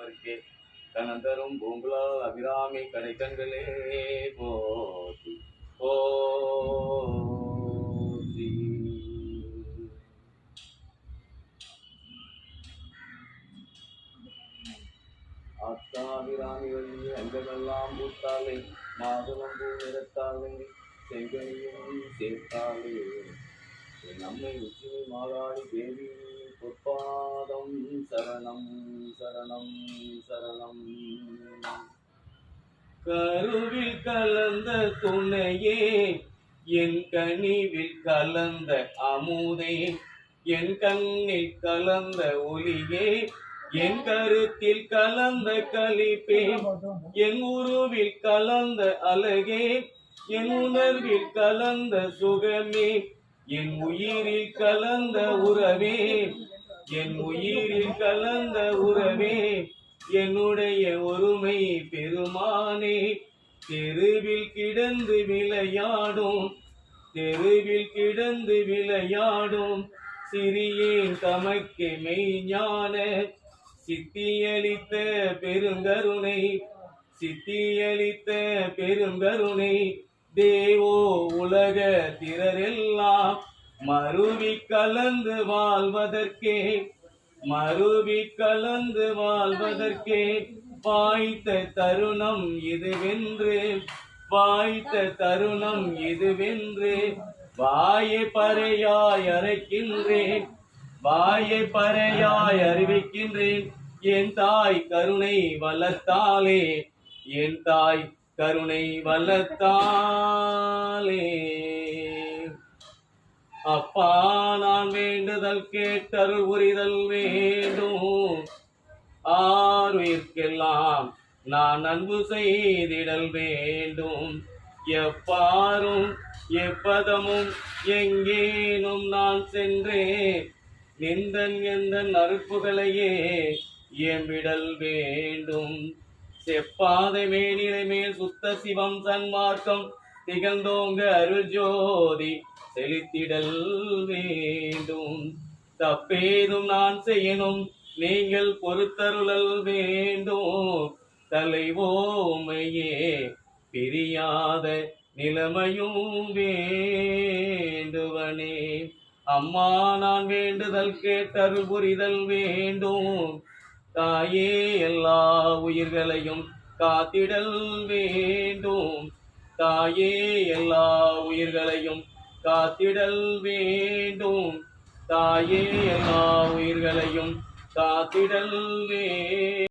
பருக்கே கனந்தரும் பூங்குலால் அபிராமி கடைக்கண்களே போற்றி போற்றி அத்தாபிராமி வழி அங்கமெல்லாம் பூத்தாலே மாதுளம் பூ நிறத்தாலே செங்கனியும் சேர்த்தாலே. என் அம்மை உச்சினி மாதாடி தேவி பொற்பாதம் சரணம் சரணம் சரணம். கருவில் கலந்த துணையே என் கனிவில் கலந்த அமுதே. என் கண்ணில் கலந்த ஒளியே என் கருத்தில் கலந்த கலிப்பே. என் உருவில் கலந்த அழகே என் உணர்வில் கலந்த சுகமே. என் உயிரில் கலந்த உறவே. என் உயிரில் கலந்த உறவே என்னுடைய ஒருமை பெருமானே தெருவில் கிடந்து விளையாடும் தெருவில் கிடந்து விளையாடும் சிறியேன் தமக்கு மெய்ஞான சித்தியளித்த பெருங்கருணை சித்தியளித்த பெருங்கருணை தேவோ உலக திரரெல்லாம் மருவி கலந்து வாழ்வதற்கே மருவி கலந்து வாழ்வதற்கே வாய்த்த தருணம் இதுவென்று வாய்த்த தருணம் இதுவென்று வாயை பறையாய் அரைக்கின்றேன் வாயை பறையாய் அறிவிக்கின்றேன் என் தாய் கருணை வளர்த்தாலே என் தாய் கருணை வளர்த்தாலே. அப்பா நான் வேண்டுதல் கேட்டருள் புரிதல் வேண்டும். ஆறுயிர்க்கெல்லாம் நான் அன்பு செய்திடல் வேண்டும். எப்பாரும் எப்பதமும் எங்கேனும் நான் சென்றேன் நிந்தன் எந்தன் அறுப்புகளையே எம்பிடல் வேண்டும். செப்பாத மேனிலை மேல் சுத்த சிவம் சன்மார்க்கம் திகழ்ந்தோங்க அருள் ஜோதி செலுத்திடல் வேண்டும். தப்பேதும் நான் செய்யணும் நீங்கள் பொறுத்தருளல் வேண்டும். தலைவோமையே பிரியாத நிலைமையும் வேண்டுவனே. அம்மா நான் வேண்டுதல் கேட்டருள் புரிதல் வேண்டும். தாயே எல்லா உயிர்களையும் காத்திடல் வேண்டும். தாயே எல்லா உயிர்களையும் காத்திடல் வேண்டும். தாயே எல்லா உயிர்களையும் காத்திடல் வே